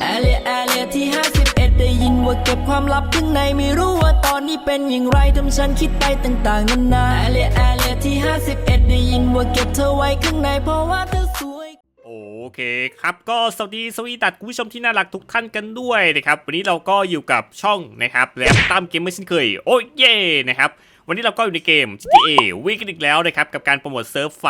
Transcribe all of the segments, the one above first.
แอเรียแอเรียที่ 51 ได้ยินว่าเก็บความลับข้างในไม่รู้ว่าตอนนี้เป็นอย่างไรทำฉันคิดไปต่างๆนานาแอเรียแอเรียที่ 51 ได้ยินว่าเก็บเธอไว้ข้างในเพราะว่าเธอสวย โอเคครับก็สวัสดีสวีดัตคุณผู้ชมที่น่ารักทุกท่านกันด้วยนะครับ วันนี้เราก็อยู่กับช่องนะครับ และตามเกมไม่เช่นเคย โอ้ยเย่นะครับ วันนี้เราก็อยู่ในเกม GTA วีกันอีกแล้วนะครับกับการโปรโมทเซิร์ฟไฟ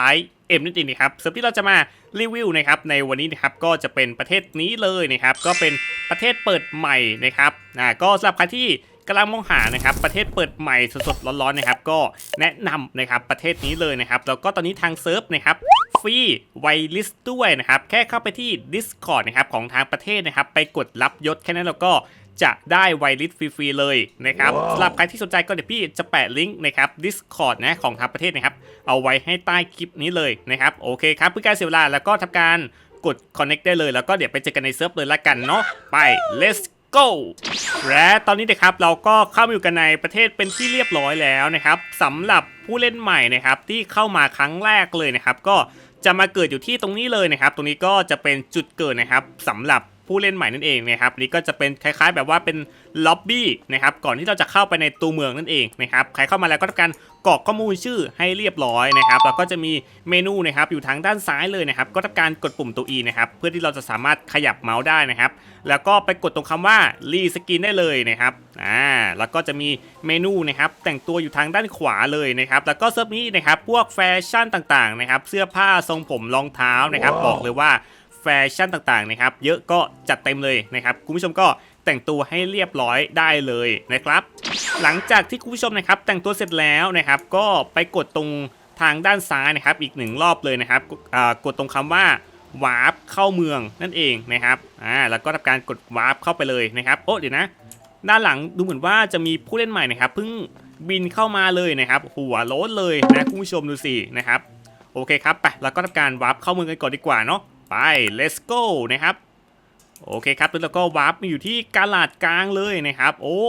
เอ็มนั่นเองนะครับเซิร์ฟที่เราจะมารีวิวนะครับในวันนี้นะครับก็จะเป็นประเทศนี้เลยนะครับก็เป็นประเทศเปิดใหม่นะครับอ่าก็สำหรับใครที่กำลังมองหานะครับประเทศเปิดใหม่สดๆร้อนๆนะครับก็แนะนำนะครับประเทศนี้เลยนะครับแล้วก็ตอนนี้ทางเซิร์ฟนะครับฟรีไวลิสด้วยนะครับแค่เข้าไปที่ Discord นะครับของทางประเทศนะครับไปกดรับยศแค่นั้นเราก็ จะได้ไวลิสฟรีๆเลยนะครับสำหรับใครที่สนใจก็เดี๋ยวพี่จะแปะลิงก์นะครับ Discord นะของทางประเทศนะครับ เอาไว้ให้ใต้คลิปนี้เลยนะครับโอเคครับเพื่อการเสียเวลาแล้วก็ทำการกด connect ได้เลยแล้วก็เดี๋ยวไปเจอกันในเซิร์ฟเลยละกันเนาะไป let's go และตอนนี้นะครับเราก็เข้ามาอยู่กันในประเทศเป็นที่เรียบร้อยแล้วนะครับสำหรับผู้เล่นใหม่นะครับที่เข้ามาครั้งแรกเลยนะครับ ก็จะมาเกิดอยู่ที่ตรงนี้เลยนะครับ ตรงนี้ก็จะเป็นจุดเกิดนะครับสำหรับ ผู้เล่นใหม่นั่นเองนะครับนี่ก็จะเป็นคล้ายๆ แบบว่าเป็นล็อบบี้นะครับก่อนที่เราจะเข้าไปในตัวเมืองนั่นเองนะครับใครเข้ามาแล้วก็ทำการกรอกข้อมูลชื่อให้เรียบร้อยนะครับแล้วก็จะมีเมนูนะครับอยู่ทางด้านซ้ายเลยนะครับก็ทำการกดปุ่มตัว E นะครับเพื่อที่เราจะสามารถขยับเมาส์ได้นะครับแล้วก็ไปกดตรงคำว่ารีสกินได้เลยนะครับอ่าแล้วก็จะมีเมนูนะครับแต่งตัวอยู่ทางด้านขวาเลยนะครับแล้วก็เซิร์ฟนี้นะครับพวกแฟชั่นต่างๆนะครับเสื้อผ้าทรงผมรองเท้านะครับบอกเลยว่า แฟชั่นต่างๆนะครับ เยอะก็จัดเต็มเลยนะครับ คุณผู้ชมก็แต่งตัวให้เรียบร้อยได้เลยนะครับ หลังจากที่คุณผู้ชมนะครับ แต่งตัวเสร็จแล้วนะครับ ก็ไปกดตรงทางด้านซ้ายนะครับ อีกหนึ่งรอบเลยนะครับกดตรงคำว่าวาร์ปเข้าเมืองนั่นเองนะครับอ่าแล้วก็ทำการกดวาร์ปเข้าไปเลยนะครับโอ้เดี๋ยวนะ ด้านหลังดูเหมือนว่าจะมีผู้เล่นใหม่นะครับเพิ่งบินเข้ามาเลยนะครับ หัวโล้นเลยนะคุณผู้ชมดูสินะครับโอเคครับไปแล้วก็ทำการวาร์ปเข้าเมืองกันก่อนดีกว่าเนาะ ไป let's go นะครับ โอเคครับแล้วก็วาร์ปมาอยู่ที่กาลาดกลางเลยนะครับ โอ้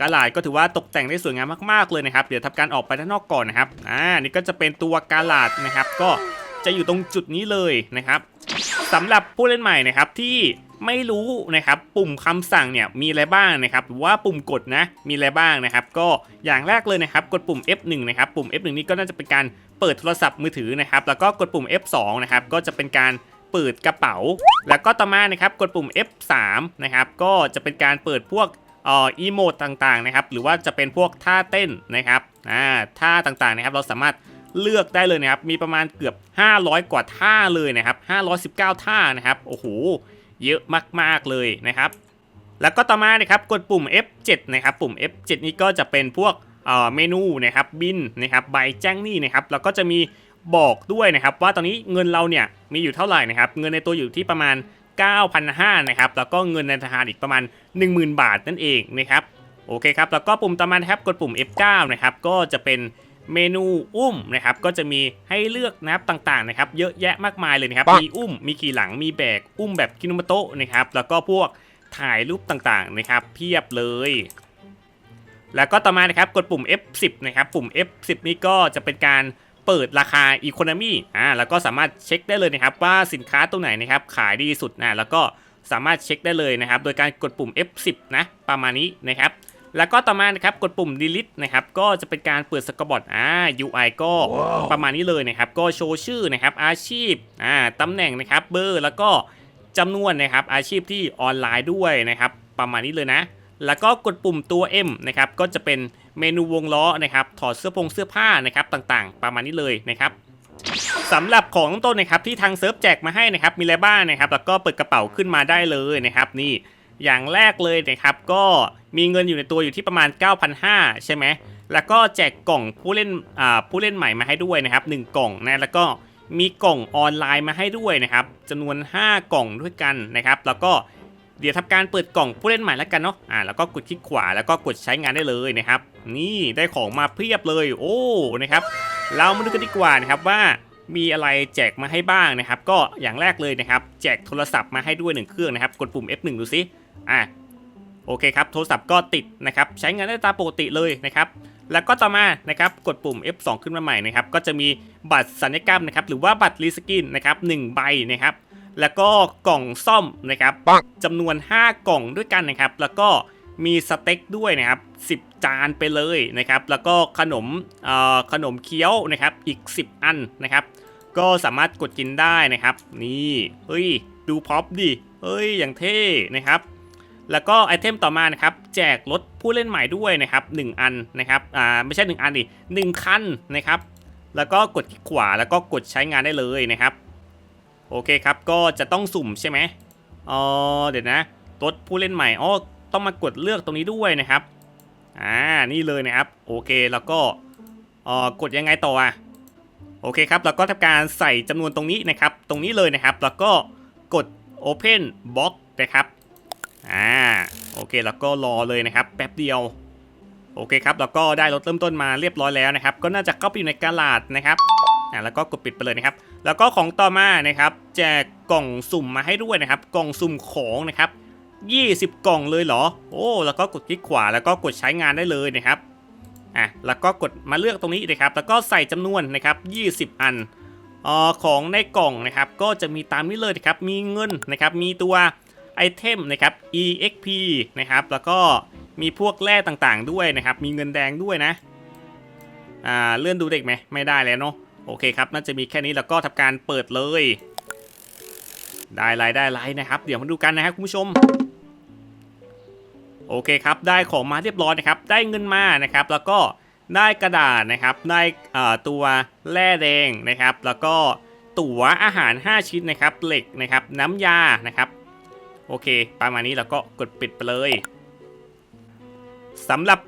กาลาดก็ถือว่าตกแต่งได้สวยงามมากๆเลยนะครับ เดี๋ยวทำการออกไปด้านนอกก่อนนะครับ อ่า นี่ก็จะเป็นตัวกาลาดนะครับ ก็จะอยู่ตรงจุดนี้เลยนะครับสำหรับผู้เล่นใหม่นะครับที่ไม่รู้นะครับปุ่มคำสั่งเนี่ยมีอะไรบ้างนะครับหรือว่าปุ่มกดนะมีอะไรบ้างนะครับ ก็อย่างแรกเลยนะครับกดปุ่ม F1 นะครับปุ่ม F1 นี่ก็น่าจะเป็นการเปิดโทรศัพท์มือถือนะครับแล้วก็กดปุ่ม F2 นะครับก็จะเป็นการ เปิดกระเป๋า แล้วก็ต่อมานะครับกดปุ่ม F3 นะครับก็จะเป็นการเปิดพวกออีโมดต่างๆนะครับหรือว่าจะเป็นพวกท่าเต้นนะครับอ่าท่าต่างๆนะครับเราสามารถเลือกได้เลยนะครับมีประมาณเกือบ 500 กว่าท่าเลยนะครับ519 ท่านะครับโอ้โหเยอะมากๆเลยนะครับแล้วก็ต่อมานะครับกดปุ่ม F7 นะครับปุ่ม F7 นี้ก็จะเป็นพวกเมนูนะครับบินนะครับใบแจ้งหนี้นะครับแล้วก็จะมี บอกด้วยนะครับ ว่าตอนนี้เงินเราเนี่ยมีอยู่เท่าไหร่นะครับเงินในตัวอยู่ที่ประมาณ 9,500นะครับแล้วก็เงินในธนาคารอีกประมาณ 10,000 บาทนั่นเองนะครับโอเคครับแล้วก็ปุ่มต่อมานะครับกดปุ่ม F9 นะครับก็จะเป็นเมนูอุ้มนะครับก็จะมีให้เลือกนะครับต่างๆนะครับเยอะแยะมากมายเลยนะครับมีอุ้มมีขี่หลังมีแบกอุ้มแบบคินุมโตะนะครับแล้วก็พวกถ่ายรูปต่างๆนะครับเพียบเลย แล้วก็ต่อมานะครับกดปุ่ม F10 นะครับปุ่ม F10 นี่ก็จะเป็นการ เปิดราคา Economy อ่าแล้วก็สามารถเช็คได้เลยนะครับว่าสินค้าตัวไหนนะครับขายดีสุดนะแล้วก็สามารถเช็คได้เลยนะครับ โดยการกดปุ่ม F10 นะประมาณนี้นะครับแล้วก็ต่อมานะครับกดปุ่ม delete นะครับก็จะเป็นการเปิดสกบอร์ดอ่า UI ก็ประมาณนี้เลยนะครับก็โชว์ชื่อนะครับอาชีพอ่าตำแหน่งนะครับเบอร์แล้วก็จำนวนนะครับอาชีพที่ออนไลน์ด้วยนะครับประมาณนี้เลยนะ แล้วก็กดปุ่มตัว M นะครับก็จะเป็นเมนูวงล้อนะครับถอดเสื้อผงเสื้อผ้านะครับต่างๆ ประมาณนี้เลยนะครับสำหรับของต้นนะครับที่ทางเซิร์ฟแจกมาให้นะครับมีอะไรบ้างนะครับ แล้วก็เปิดกระเป๋าขึ้นมาได้เลยนะครับนี่อย่างแรกเลยนะครับก็มีเงินอยู่ในตัวอยู่ที่ประมาณ 9,500 ใช่ไหมแล้วก็แจกกล่องผู้เล่นอ่าผู้เล่นใหม่มาให้ด้วยนะครับ 1 กล่องนะแล้วก็มีกล่องออนไลน์มาให้ด้วยนะครับจำนวน 5 กล่องด้วยกันนะครับ แล้วก็ เดี๋ยวทำการเปิดกล่องผู้เล่นใหม่แล้วกันเนาะอ่าแล้วก็กดคลิกขวาแล้วก็กดใช้งานได้เลยนะครับ นี่ได้ของมาเพียบเลยโอ้นะครับ เรามาดูกันดีกว่านะครับว่ามีอะไรแจกมาให้บ้างนะครับ ก็อย่างแรกเลยนะครับ แจกโทรศัพท์มาให้ด้วยหนึ่งเครื่องนะครับ กดปุ่ม F1 ดูซิอะโอเคครับโทรศัพท์ก็ติดนะครับ ใช้งานได้ตามปกติเลยนะครับ แล้วก็ต่อมานะครับกดปุ่ม F2 ขึ้นมาใหม่นะครับ ก็จะมีบัตรสัญญกรรมนะครับ หรือว่าบัตรรีสกินนะครับหนึ่งใบนะครับ แล้วก็กล่องซ่อมนะครับจำนวน 5 กล่องด้วยกันนะครับ แล้วก็มีสเต็กด้วยนะครับ 10 จานไปเลยนะครับ แล้วก็ขนมเอ่อขนมเคี้ยวนะครับอีก 10 อันนะครับ ก็สามารถกดกินได้นะครับ นี่เฮ้ยดูพ็อปดิเฮ้ยอย่างเท่นะครับแล้วก็ไอเทมต่อมานะครับแจกรถผู้เล่นใหม่ด้วยนะครับ 1 อันนะครับอ่าไม่ใช่ 1 อันดิหนึ่งคันนะครับ แล้วก็กดคลิกขวาแล้วก็กดใช้งานได้เลยนะครับ โอเคครับ ก็จะต้องสุ่มใช่ไหมอ๋อเดี๋ยวนะรถผู้เล่นใหม่อ๋อต้องมากดเลือกตรงนี้ด้วยนะครับ อ่า นี่เลยนะครับ โอเค แล้วก็อ่อกดยังไงต่ออะโอเคครับ แล้วก็ทำการใส่จำนวนตรงนี้นะครับ ตรงนี้เลยนะครับ แล้วก็กด Open Box นะครับ อ่า โอเค แล้วก็รอเลยนะครับ แป๊บเดียว โอเคครับ แล้วก็ได้รถเริ่มต้นมาเรียบร้อยแล้วนะครับ ก็น่าจะเข้าไปอยู่ในกลาดนะครับ อ่าแล้วก็กดปิดไปเลยนะครับ แล้วก็ของต่อมานะครับ แจกกล่องสุ่มมาให้ด้วยนะครับ กล่องสุ่มของนะครับ20 กล่องเลยเหรอ โอ้ แล้วก็กดคลิกขวาแล้วก็กดใช้งานได้เลยนะครับ อะ แล้วก็กดมาเลือกตรงนี้นะครับ แล้วก็ใส่จำนวนนะครับ 20 อันออของในกล่องนะครับ ก็จะมีตามนี้เลยนะครับ มีเงินนะครับ มีตัวไอเทมนะครับ exp นะครับ แล้วก็มีพวกแร่ต่างๆด้วยนะครับ มีเงินแดงด้วยนะ อ่า เลื่อนดูเด็กไหม ไม่ได้แล้วเนาะ โอเคครับ น่าจะมีแค่นี้แล้วก็ทำการเปิดเลย ได้ไลน์ได้ไลน์นะครับ เดี๋ยวมาดูกันนะครับคุณผู้ชม โอเคครับ ได้ของมาเรียบร้อยนะครับ ได้เงินมานะครับ แล้วก็ได้กระดาษนะครับ ได้ตัวแร่แดงนะครับ แล้วก็ตั๋วอาหาร 5 ชิ้นนะครับ เหล็กนะครับ น้ำยานะครับ โอเค ประมาณนี้แล้วก็กดปิดไปเลยสำหรับ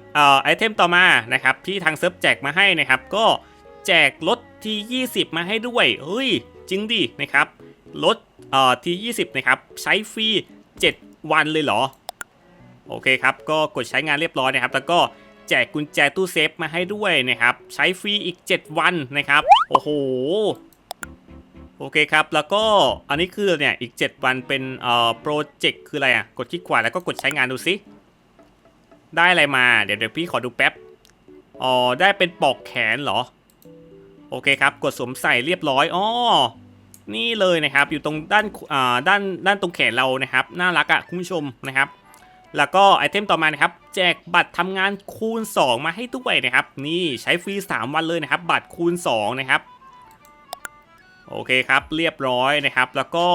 ไอเทมต่อมานะครับที่ทางเซิร์ฟแจกมาให้นะครับ ก็ แจกรถที่20 มาให้ด้วย เฮ้ย จริงดินะครับรถเอ่อที่20 นะครับ ใช้ฟรี 7 วันเลยเหรอ โอเคครับ ก็กดใช้งานเรียบร้อยนะครับ แล้วก็แจกกุญแจตู้เซฟมาให้ด้วยนะครับ ใช้ฟรีอีก 7 วันนะครับ โอ้โห โอเคครับ แล้วก็อันนี้คือเนี่ยอีก 7 วันเป็นเอ่อโปรเจกต์คืออะไรอะ กดคลิกขวาแล้วก็กดใช้งานดูสิได้อะไรมา เดี๋ยวเดี๋ยวพี่ขอดูแป๊บ อ๋อ ได้เป็นปลอกแขนเหรอ โอเคครับ กดสวมใส่เรียบร้อยอ๋อนี่เลยนะครับ อยู่ตรงด้านอ่าด้านด้านตรงแขนเรานะครับ น่ารักอะ่ะคุณผู้ชมนะครับ แล้วก็ไอเทมต่อมานะครับ แจกบัตรทำงานคูณ 2 มาให้ด้วยนะครับ นี่ใช้ฟรี 3 วันเลยนะครับ บัตรคูณ 2 นะครับ โอเคครับ เรียบร้อยนะครับ แล้วก็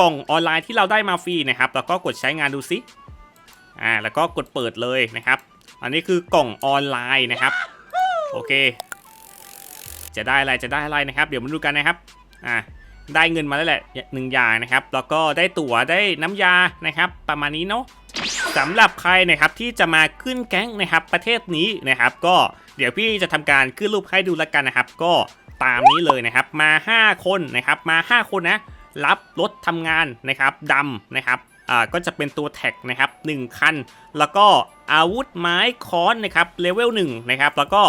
กล่องออนไลน์ที่เราได้มาฟรีนะครับ แล้วก็กดใช้งานดูซิอ่าแล้วก็กดเปิดเลยนะครับ อันนี้คือกล่องออนไลน์นะครับ โอเค จะได้อะไรจะได้อะไรนะครับ เดี๋ยวมาดูกันนะครับอ่าได้เงินมาแล้วแหละหนึ่งอย่างนะครับ แล้วก็ได้ตั๋วได้น้ำยานะครับ ประมาณนี้เนาะสำหรับใครนะครับที่จะมาขึ้นแก๊งนะครับ ประเทศนี้นะครับ ก็เดี๋ยวพี่จะทำการขึ้นรูปให้ดูแล้วกันนะครับ ก็ตามนี้เลยนะครับ มา 5 คนนะครับมา 5 คนนะรับรถทำงานนะครับดำนะครับอ่าก็จะเป็นตัวแท็กนะครับ1คัน แล้วก็อาวุธไม้ค้อนนะครับเลเวล1นะครับแล้วก็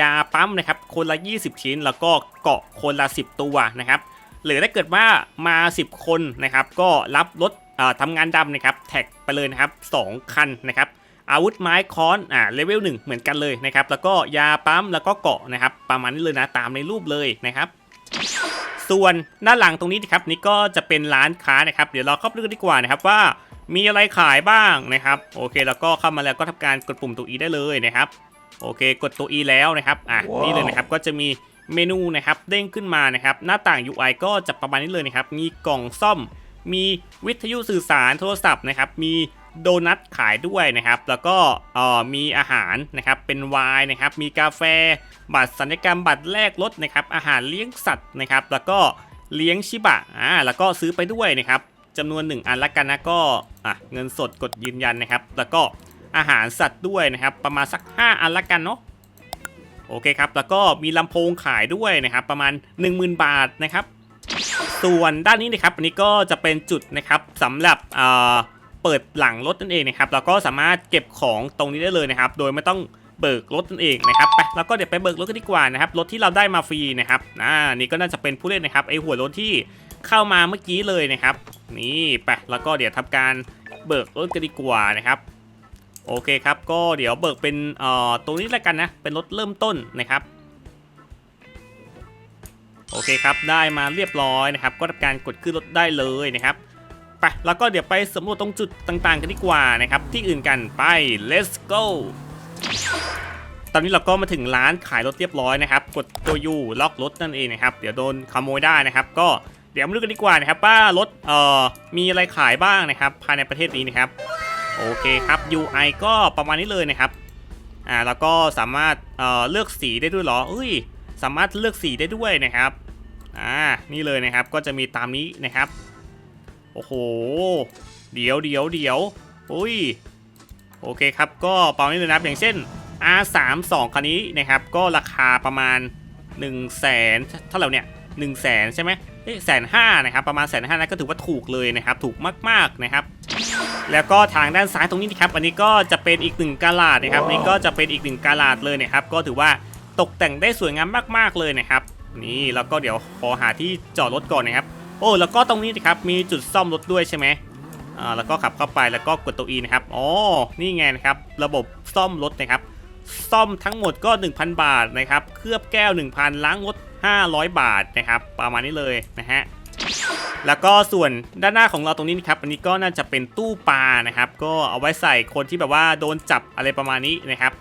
ยาปั๊มนะครับคนละ 20 ชิ้น แล้วก็เกาะคนละ 10 ตัวนะครับหรือถ้าเกิดว่ามา 10 คนนะครับก็รับรถทำงานดำนะครับแท็กไปเลยนะครับ 2 คันนะครับอาวุธไม้ค้อนอ่าเลเวล1เหมือนกันเลยนะครับแล้วก็ยาปั๊มแล้วก็เกาะนะครับประมาณนี้เลยนะตามในรูปเลยนะครับ ส่วนด้านหลังตรงนี้นะครับนี่ก็จะเป็นร้านค้านะครับ เดี๋ยวเราเข้าไปดูกันดีกว่านะครับว่ามีอะไรขายบ้างนะครับ โอเค แล้วก็เข้ามาแล้วก็ทำการกดปุ่มตัว E ได้เลยนะครับ โอเค กดตัว E แล้วนะครับ อะนี่เลยนะครับ ก็จะมีเมนูนะครับ เด้งขึ้นมานะครับ หน้าต่าง UI ก็จะประมาณนี้เลยนะครับ มีกล่องซ่อม มีวิทยุสื่อสารโทรศัพท์นะครับ มีโดนัทขายด้วยนะครับ แล้วก็เอ่อมีอาหารนะครับ เป็นไวน์นะครับ มีกาแฟ บัตรสัญญกรรม บัตรแลกรถนะครับ อาหารเลี้ยงสัตว์นะครับ แล้วก็เลี้ยงชิบะ อ่า แล้วก็ซื้อไปด้วยนะครับจำนวน 1 อันละกันนะก็ อะ เงินสดกดยืนยันนะครับ แล้วก็ อาหารสัตว์ด้วยนะครับ ประมาณสัก 5 อันละกันเนาะโอเคครับ แล้วก็มีลำโพงขายด้วยนะครับ ประมาณ 10,000 บาทนะครับ ส่วนด้านนี้นะครับ อันนี้ก็จะเป็นจุดนะครับสำหรับเอ่อเปิดหลังรถนั่นเองนะครับ แล้วก็สามารถเก็บของตรงนี้ได้เลยนะครับ โดยไม่ต้องเบิกรถนั่นเองนะครับไปแล้วก็เดี๋ยวไปเบิกรถกันดีกว่านะครับ รถที่เราได้มาฟรีนะครับอ่านี่ก็น่าจะเป็นผู้เล่นนะครับไอหัวรถที่เข้ามาเมื่อกี้เลยนะครับ นี่ไปแล้วก็เดี๋ยวทำการเบิกรถกันดีกว่านะครับ โอเคครับ ก็เดี๋ยวเบิกเป็นเอ่อตรงนี้แล้วกันนะ เป็นรถเริ่มต้นนะครับ โอเคครับ ได้มาเรียบร้อยนะครับ ก็ทำการกดขึ้นรถได้เลยนะครับ ไป แล้วก็เดี๋ยวไปสำรวจตรงจุดต่างๆ กันดีกว่านะครับ ที่อื่นกัน ไป let's go ตอนนี้เราก็มาถึงร้านขายรถเรียบร้อยนะครับ กดตัวยูล็อกรถนั่นเองนะครับ เดี๋ยวโดนขโมยได้นะครับ ก็เดี๋ยวมาดูกันดีกว่านะครับว่ารถเอ่อมีอะไรขายบ้างนะครับ ภายในประเทศนี้นะครับ โอเคครับ UI ก็ประมาณนี้เลยนะครับอ่าแล้วก็สามารถเอ่อเลือกสีได้ด้วยเหรอเอ้ยสามารถเลือกสีได้ด้วยนะครับอ่านี่เลยนะครับก็จะมีตามนี้นะครับโอ้โหเดี๋ยวเดี๋ยวเดี๋ยวอุ้ยโอเคครับก็ประมาณนี้เลยนะครับอย่างเช่น R32 คันนี้นะครับก็ราคาประมาณ1นึ่งแสนเท่าไหร่เนี่ยหนึ่งแสนใช่ไหม แสนห้านะครับประมาณแสนห้านะก็ถือว่าถูกเลยนะครับถูกมากๆนะครับ แล้วก็ทางด้านซ้ายตรงนี้นะครับอันนี้ก็จะเป็นอีกหนึ่งกาลาดนะครับนนี้ก็จะเป็นอีกหนึ่งกาลาดเลยนะครับก็ถือว่าตกแต่งได้สวยงามมาก ๆเลยนะครับนี่แล้วก็เดี๋ยวขอหาที่จอดรถก่อนนะครับ โอ้แล้วก็ตรงนี้นะครับมีจุดซ่อมรถด้วยใช่ไหมอ่าแล้วก็ขับเข้าไปแล้วก็กดตัว E นะครับอ๋อนี่ไงนะครับระบบซ่อมรถนะครับ ซ่อมทั้งหมดก็ 1,000 บาทนะครับเคลือบแก้ว 1,000 ล้างรถ 500 บาทนะครับ ประมาณนี้เลยนะฮะแล้วก็ส่วนด้านหน้าของเราตรงนี้นะครับอันนี้ก็น่าจะเป็นตู้ปลานะครับ ก็เอาไว้ใส่คนที่แบบว่าโดนจับอะไรประมาณนี้นะครับ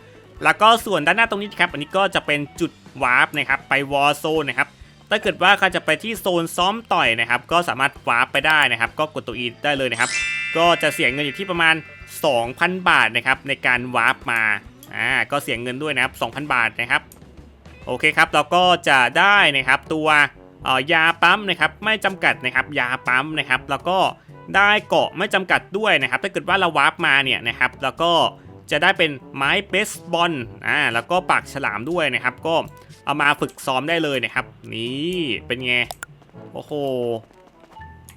แล้วก็ส่วนด้านหน้าตรงนี้นะครับ อันนี้ก็จะเป็นจุดวาร์ปนะครับ ไปวอร์โซนนะครับถ้าเกิดว่าใครจะไปที่โซนซ้อมต่อยนะครับ ก็สามารถวาร์ปไปได้นะครับ ก็กดตัว E ได้เลยนะครับ ก็จะเสียเงินอยู่ที่ประมาณ 2,000 บาทนะครับในการวาร์ปมาอ่าก็เสียเงินด้วยนะครับ2,000 บาทนะครับ โอเคครับเราก็จะได้นะครับตัวออยาปั๊มนะครับไม่จำกัดนะครับยาปั๊มนะครับแล้วก็ได้เกาะไม่จำกัดด้วยนะครับ ถ้าเกิดว่าเราวาร์ปมาเนี่ยนะครับแล้วก็จะได้เป็นไม้เบสบอลอ่าแล้วก็ปากฉลามด้วยนะครับ ก็เอามาฝึกซ้อมได้เลยนะครับ นี่เป็นไงโอ้โห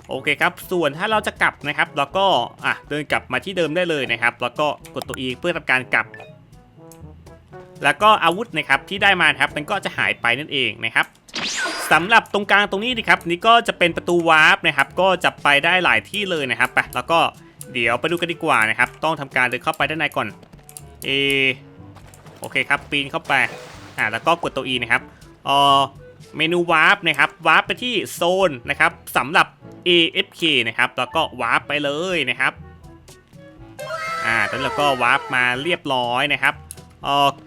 โอเคครับ ส่วนถ้าเราจะกลับนะครับ แล้วก็อะเดินกลับมาที่เดิมได้เลยนะครับ แล้วก็กดตัว E เพื่อทำการกลับ แล้วก็อาวุธนะครับที่ได้มาครับมันก็จะหายไปนั่นเองนะครับสำหรับตรงกลางตรงนี้นะครับนี่ก็จะเป็นประตูวาร์ปนะครับก็จะไปได้หลายที่เลยนะครับไปแล้วก็เดี๋ยวไปดูกันดีกว่านะครับ ต้องทำการเดินเข้าไปด้านในก่อนเอโอเคครับปีนเข้าไปอ่าแล้วก็กดตัว E นะครับเออเมนูวาร์ปนะครับวาร์ปไปที่โซนนะครับสำหรับ AFK นะครับแล้วก็วาร์ปไปเลยนะครับอ่าตอนนี้เราก็วาร์ปมาเรียบร้อยนะครับ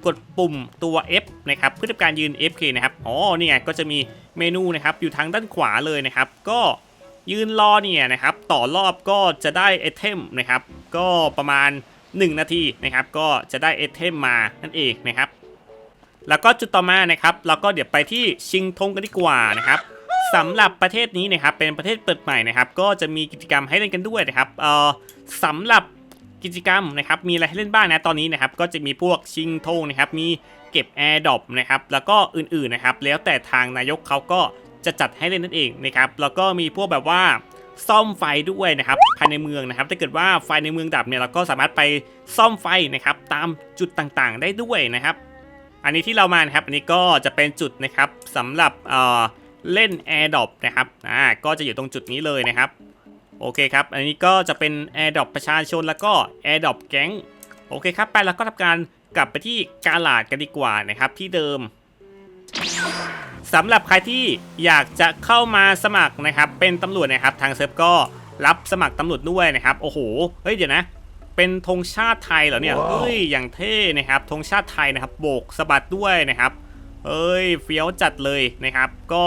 กดปุ่มตัว F นะครับเพื่อทำการยืน FK นะครับอ๋อนี่ไงก็จะมีเมนูนะครับอยู่ทางด้านขวาเลยนะครับ ก็ยืนรอเนี่ยนะครับต่อรอบก็จะได้ไอเทมนะครับก็ประมาณ 1 นาทีนะครับก็จะได้ไอเทมมานั่นเองนะครับแล้วก็จุดต่อมานะครับเราก็เดี๋ยวไปที่ชิงธงกันดีกว่านะครับสำหรับประเทศนี้นะครับเป็นประเทศเปิดใหม่นะครับ ก็จะมีกิจกรรมให้เล่นกันด้วยนะครับเอ่อสำหรับ กิจกรรมนะครับมีอะไรให้เล่นบ้างนะตอนนี้นะครับก็จะมีพวกชิงธงนะครับมีเก็บแอร์ดอปนะครับแล้วก็อื่นๆนะครับแล้วแต่ทางนายกเขาก็จะจัดให้เล่นนั่นเองนะครับแล้วก็มีพวกแบบว่าซ่อมไฟด้วยนะครับภายในเมืองนะครับถ้าเกิดว่าไฟในเมืองดับเนี่ยเราก็สามารถไปซ่อมไฟนะครับตามจุดต่างๆ ได้ด้วยนะครับ อันนี้ที่เรามานะครับอันนี้ก็จะเป็นจุดนะครับสำหรับเอ่อเล่น Air d r o p นะครับอ่าก็จะอยู่ตรงจุดนี้เลยนะครับ โอเคครับ อันนี้ก็จะเป็น Air d r o p ประชาชนแล้วก็ Air d r o p แก๊งโอเคครับ ไปแล้วก็ทำการกลับไปที่กาลาดกันดีกว่านะครับที่เดิมสำหรับใครที่อยากจะเข้ามาสมัครนะครับเป็นตำรวจนะครับทางเซิร์ฟก็รับสมัครตำรวจด้วยนะครับโอ้โหเฮ้ยเดี๋ยวนะ เป็นธงชาติไทยเหรอเนี่ยเฮ้ยอย่างเท่นะครับธงชาติไทยนะครับโบกสะบัดด้วยนะครับเอ้ยเฟี้ยวจัดเลยนะครับ ก็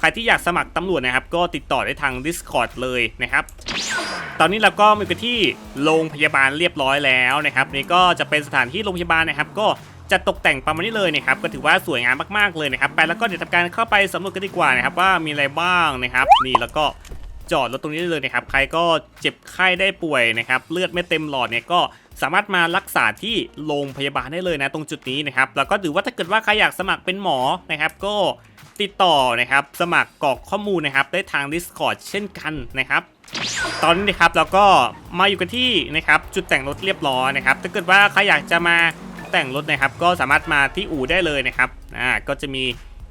ใครที่อยากสมัครตำรวจนะครับ ก็ติดต่อได้ทาง Discord เลยนะครับ ตอนนี้เราก็มีกันที่โรงพยาบาลเรียบร้อยแล้วนะครับ นี่ก็จะเป็นสถานที่โรงพยาบาลนะครับ ก็จะตกแต่งประมาณนี้เลยนะครับ ก็ถือว่าสวยงามมากๆเลยนะครับ ไปแล้วก็เดี๋ยวทำการเข้าไปสำรวจกันดีกว่านะครับ ว่ามีอะไรบ้างนะครับ นี่แล้วก็จอดรถตรงนี้ได้เลยนะครับ ใครก็เจ็บไข้ได้ป่วยนะครับ เลือดไม่เต็มหลอดเนี่ยก็สามารถมารักษาที่โรงพยาบาลได้เลยนะตรงจุดนี้นะครับ แล้วก็ถือว่าถ้าเกิดว่าใครอยากสมัครเป็นหมอนะครับ ก็ ติดต่อนะครับ สมัครกรอกข้อมูลนะครับ ได้ทาง Discord เช่นกันนะครับตอนนี้นะครับเราก็มาอยู่กันที่นะครับจุดแต่งรถเรียบร้อยนะครับ ถ้าเกิดว่าใครอยากจะมาแต่งรถนะครับ ก็สามารถมาที่อู่ได้เลยนะครับอ่าก็จะมี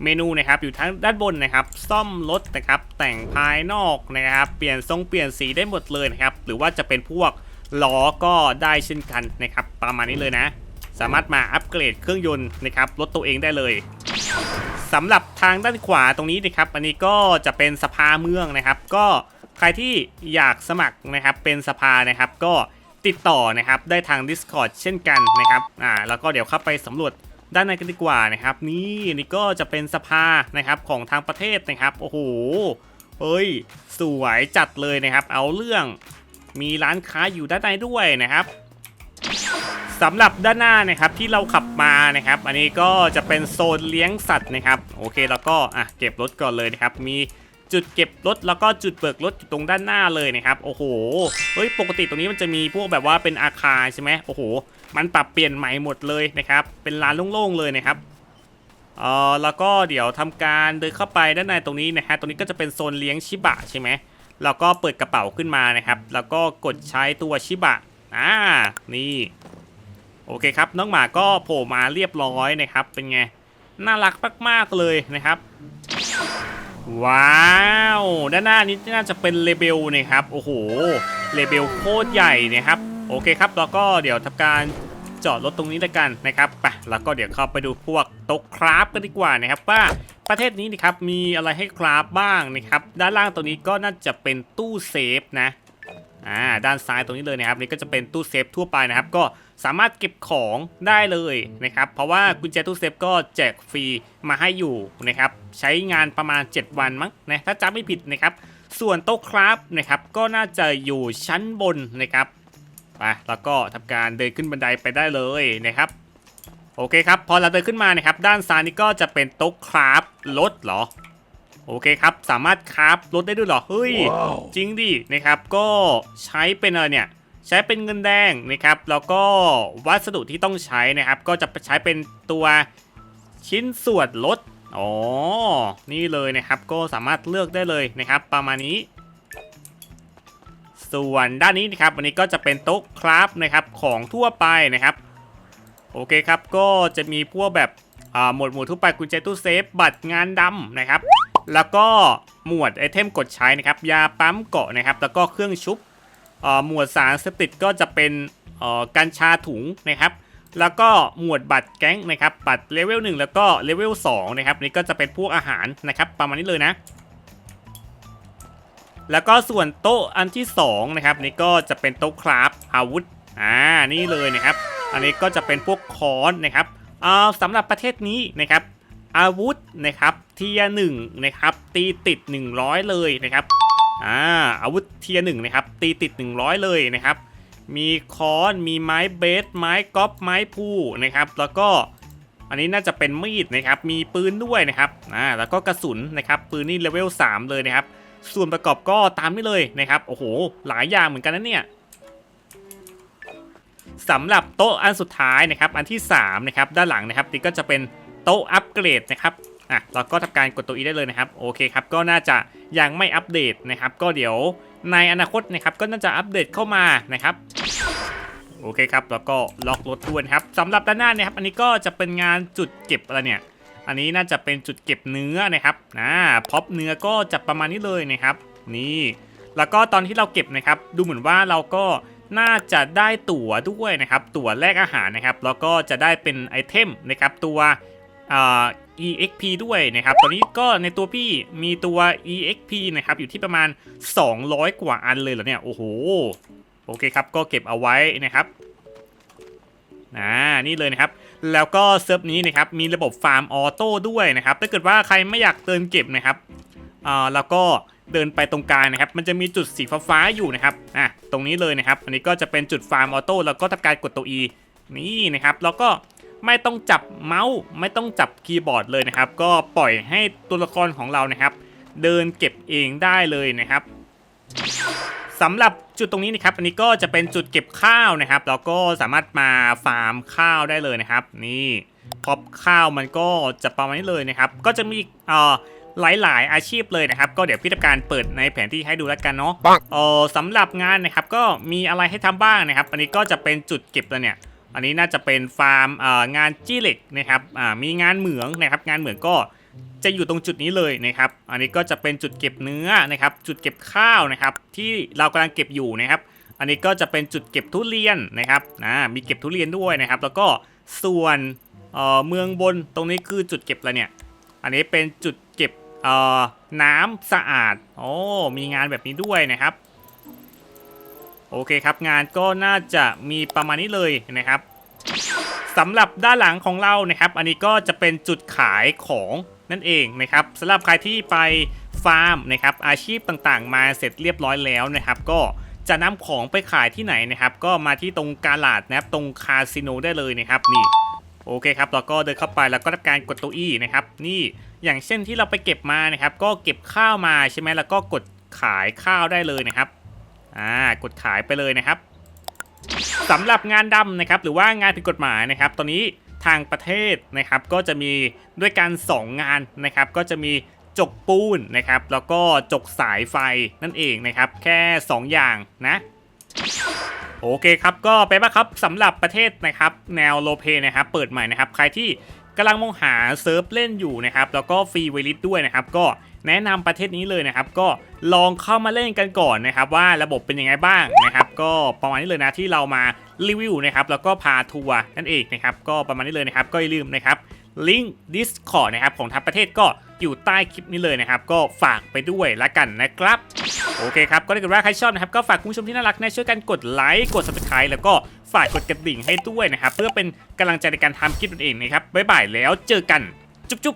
เมนูนะครับอยู่ทั้งด้านบนนะครับ ซ่อมรถนะครับแต่งภายนอกนะครับ เปลี่ยนทรงเปลี่ยนสีได้หมดเลยนะครับ หรือว่าจะเป็นพวกล้อก็ได้เช่นกันนะครับ ประมาณนี้เลยนะ สามารถมาอัปเกรดเครื่องยนต์นะครับรถตัวเองได้เลยสำหรับ ทางด้านขวาตรงนี้นะครับ อันนี้ก็จะเป็นสภาเมืองนะครับ ก็ใครที่อยากสมัครนะครับเป็นสภานะครับ ก็ติดต่อนะครับได้ทาง Discord เช่นกันนะครับ อ่า แล้วก็เดี๋ยวเข้าไปสำรวจด้านในกันดีกว่านะครับ นี่นี่ก็จะเป็นสภานะครับของทางประเทศนะครับ โอ้โหเฮ้ย สวยจัดเลยนะครับ เอาเรื่อง มีร้านค้าอยู่ด้านในด้วยนะครับ สำหรับด้านหน้านะครับที่เราขับมานะครับ อันนี้ก็จะเป็นโซนเลี้ยงสัตว์นะครับ โอเคแล้วก็อะเก็บรถก่อนเลยนะครับ มีจุดเก็บรถแล้วก็จุดเบิกรถอยู่ตรงด้านหน้าเลยนะครับ โอ้โหเฮ้ยปกติตรงนี้มันจะมีพวกแบบว่าเป็นอาคารใช่ไหมโอ้โห มันปรับเปลี่ยนใหม่หมดเลยนะครับ เป็นลานโล่งๆเลยนะครับเออแล้วก็เดี๋ยวทำการเดินเข้าไปด้านในตรงนี้นะฮะตรงนี้ก็จะเป็นโซนเลี้ยงชิบะใช่ไหมแล้วก็เปิดกระเป๋าขึ้นมานะครับ แล้วก็กดใช้ตัวชิบะ อ่า นี่ โอเคครับ น้องหมาก็โผล่มาเรียบร้อยนะครับ เป็นไง น่ารักมากๆเลยนะครับ ว้าว ด้านหน้านี้น่าจะเป็นเลเบลนะครับ โอ้โห เลเบลโคตรใหญ่นะครับ โอเคครับ แล้วก็เดี๋ยวทำการจอดรถตรงนี้แล้วกันนะครับไปแล้วก็เดี๋ยวเข้าไปดูพวกโต๊ะคราฟกันดีกว่านะครับว่าประเทศนี้นะครับมีอะไรให้คราฟบ้างนะครับ ด้านล่างตรงนี้ก็น่าจะเป็นตู้เซฟนะ อ่าด้านซ้ายตรงนี้เลยนะครับนี่ก็จะเป็นตู้เซฟทั่วไปนะครับ ก็สามารถเก็บของได้เลยนะครับ เพราะว่ากุญแจตู้เซฟก็แจกฟรีมาให้อยู่นะครับ ใช้งานประมาณ 7 วันมั้งนะถ้าจำไม่ผิดนะครับ ส่วนโต๊ะครับนะครับก็น่าจะอยู่ชั้นบนนะครับไปแล้วก็ทำการเดินขึ้นบันไดไปได้เลยนะครับโอเคครับ พอเราเดินขึ้นมานะครับ ด้านซ้ายนี่ก็จะเป็นโต๊ะคราฟรถเหรอ โอเคครับ สามารถคราฟรถได้ด้วยเหรอ เฮ้ยจริงดินะครับ ก็ใช้เป็นอะไรเนี่ย ใช้เป็นเงินแดงนะครับ แล้วก็วัสดุที่ต้องใช้นะครับ ก็จะใช้เป็นตัวชิ้นส่วนรถ อ๋อ นี่เลยนะครับ ก็สามารถเลือกได้เลยนะครับ ประมาณนี้ ส่วนด้านนี้นะครับ วันนี้ก็จะเป็นโต๊ะคราฟนะครับของทั่วไปนะครับ โอเคครับ ก็จะมีพวกแบบอ่า หมวดหมู่ทั่วไปกุญแจตู้เซฟ บัตรงานดำนะครับ แล้วก็หมวดไอเทมกดใช้นะครับ ยาปั๊มเกาะนะครับ แล้วก็เครื่องชุบหมวดสารเสพติดก็จะเป็นกัญชาถุงนะครับ แล้วก็หมวดบัตรแก๊งนะครับ บัตรเลเวล1แล้วก็เลเวล2นะครับ นี่ก็จะเป็นพวกอาหารนะครับ ประมาณนี้เลยนะ แล้วก็ส่วนโต๊ะอันที่2นะครับ นี่ก็จะเป็นโต๊ะคราฟอาวุธ อ่า นี่เลยนะครับ อันนี้ก็จะเป็นพวกค้อนนะครับ สำหรับประเทศนี้นะครับ อาวุธนะครับเทียหนึ่งนะครับตีติด 100 เลยนะครับอ่าอาวุธเทียหนึ่งนะครับตีติด 100 เลยนะครับ มีค้อนมีไม้เบส ไม้ก๊อปไม้พูนะครับ แล้วก็อันนี้น่าจะเป็นมีดนะครับ มีปืนด้วยนะครับอ่าแล้วก็กระสุนนะครับปืนนี่เลเวล3เลยนะครับ ส่วนประกอบก็ตามนี้เลยนะครับโอ้โหหลายอย่างเหมือนกันนะเนี่ย สำหรับโต๊ะอันสุดท้ายนะครับ อันที่3นะครับด้านหลังนะครับนี่ก็จะเป็นโต๊ะอัปเกรดนะครับอะเราก็ทำการกดตัวอีได้เลยนะครับโอเคครับก็น่าจะยังไม่อัปเดตนะครับก็เดี๋ยวในอนาคตนะครับก็น่าจะอัปเดตเข้ามานะครับโอเคครับแล้วก็ล็อกรถด้วยนครับสำหรับด้านหน้านี่ยครับอันนี้ก็จะเป็นงานจุดเก็บอะไรเนี่ยอันนี้น่าจะเป็นจุดเก็บเนื้อนะครับอ่าพ็อปเนื้อก็จะประมาณนี้เลยนะครับนี่แล้วก็ตอนที่เราเก็บนะครับ ดูเหมือนว่าเราก็ น่าจะได้ตั๋วด้วยนะครับ ตั๋วแลกอาหารนะครับ แล้วก็จะได้เป็นไอเทมนะครับตัวอ่า EXP ด้วยนะครับ ตอนนี้ก็ในตัวพี่มีตัว EXP นะครับ อยู่ที่ประมาณ 200 กว่าอันเลยเหรอเนี่ย โอ้โห โอเคครับ ก็เก็บเอาไว้นะครับอ่านี่เลยนะครับ แล้วก็เซิร์ฟนี้นะครับ มีระบบฟาร์มออโต้ด้วยนะครับ ถ้าเกิดว่าใครไม่อยากเดินเก็บนะครับอ่าแล้วก็ เดินไปตรงกลางนะครับ มันจะมีจุดสีฟ้าๆอยู่นะครับอะตรงนี้เลยนะครับ อันนี้ก็จะเป็นจุดฟาร์มออโต้แล้วก็ทำการกดตัว E นี่นะครับ แล้วก็ไม่ต้องจับเมาส์ ไม่ต้องจับคีย์บอร์ดเลยนะครับ ก็ปล่อยให้ตัวละครของเรานะครับ เดินเก็บเองได้เลยนะครับสำหรับจุดตรงนี้นะครับ อันนี้ก็จะเป็นจุดเก็บข้าวนะครับ แล้วก็สามารถมาฟาร์มข้าวได้เลยนะครับ นี่พอข้าวมันก็จะประมาณนี้เลยนะครับ ก็จะมีเอ่อ หลาย ๆ อาชีพเลยนะครับ ก็เดี๋ยวพี่ทำการเปิดในแผนที่ให้ดูแล้วกันเนาะปังเออสำหรับงานนะครับก็มีอะไรให้ทำบ้างนะครับ อันนี้ก็จะเป็นจุดเก็บแล้วเนี่ย อันนี้น่าจะเป็นฟาร์มเอ่องานจี้เหล็กนะครับอ่ามีงานเหมืองนะครับ งานเหมืองก็จะอยู่ตรงจุดนี้เลยนะครับ อันนี้ก็จะเป็นจุดเก็บเนื้อนะครับ จุดเก็บข้าวนะครับ ที่เรากำลังเก็บอยู่นะครับ อันนี้ก็จะเป็นจุดเก็บทุเรียนนะครับอ่ามีเก็บทุเรียนด้วยนะครับ แล้วก็ส่วนเอ่อเมืองบนตรงนี้คือจุดเก็บอะไรเนี่ย อันนี้เป็นจุด เอ่อน้ำสะอาด โอ้มีงานแบบนี้ด้วยนะครับ โอเคครับงานก็น่าจะมีประมาณนี้เลยนะครับสำหรับด้านหลังของเรานะครับ อันนี้ก็จะเป็นจุดขายของนั่นเองนะครับสำหรับใครที่ไปฟาร์มนะครับ อาชีพต่างๆ มาเสร็จเรียบร้อยแล้วนะครับ ก็จะนำของไปขายที่ไหนนะครับ ก็มาที่ตรงกาลาดนะครับ ตรงคาสิโนได้เลยนะครับนี่ โอเคครับเราก็เดินเข้าไปแล้วก็ทำการกดตัวอีนะครับ นี่อย่างเช่นที่เราไปเก็บมานะครับ ก็เก็บข้าวมาใช่ไหมแล้วก็กดขายข้าวได้เลยนะครับอ่ากดขายไปเลยนะครับสำหรับงานดำนะครับ หรือว่างานผิดกฎหมายนะครับ ตอนนี้ทางประเทศนะครับก็จะมีด้วยกันสองงานนะครับ ก็จะมีจกปูนนะครับ แล้วก็จกสายไฟนั่นเองนะครับ แค่สองอย่างนะ โอเคครับก็ไปนว่าครับสำหรับประเทศนะครับแนวโลเปนะครับเปิดใหม่นะครับใครที่กำลังมองหาเซิร์ฟเล่นอยู่นะครับแล้วก็ฟรีเวลิตด้วยนะครับก็แนะนำประเทศนี้เลยนะครับ ก็ลองเข้ามาเล่นกันก่อนนะครับ ว่าระบบเป็นยังไงบ้างนะครับ ก็ประมาณนี้เลยนะที่เรามารีวิวนะครับแล้วก็พาทัวร์นั่นเองนะครับ ก็ประมาณนี้เลยนะครับ ก็อย่าลืมนะครับลิงก์ Discord นะครับของทางประเทศก็ อยู่ใต้คลิปนี้เลยนะครับ ก็ฝากไปด้วยละกันนะครับ โอเคครับ ก็ถ้าเกิดว่าใครชอบนะครับ ก็ฝากคุณผู้ชมที่น่ารักนะช่วยกันกดไลค์กด subscribe แล้วก็ฝากกดกระดิ่งให้ด้วยนะครับ เพื่อเป็นกำลังใจในการทำคลิปนั่นเองนะครับบ๊ายบายแล้วเจอกันจุ๊บ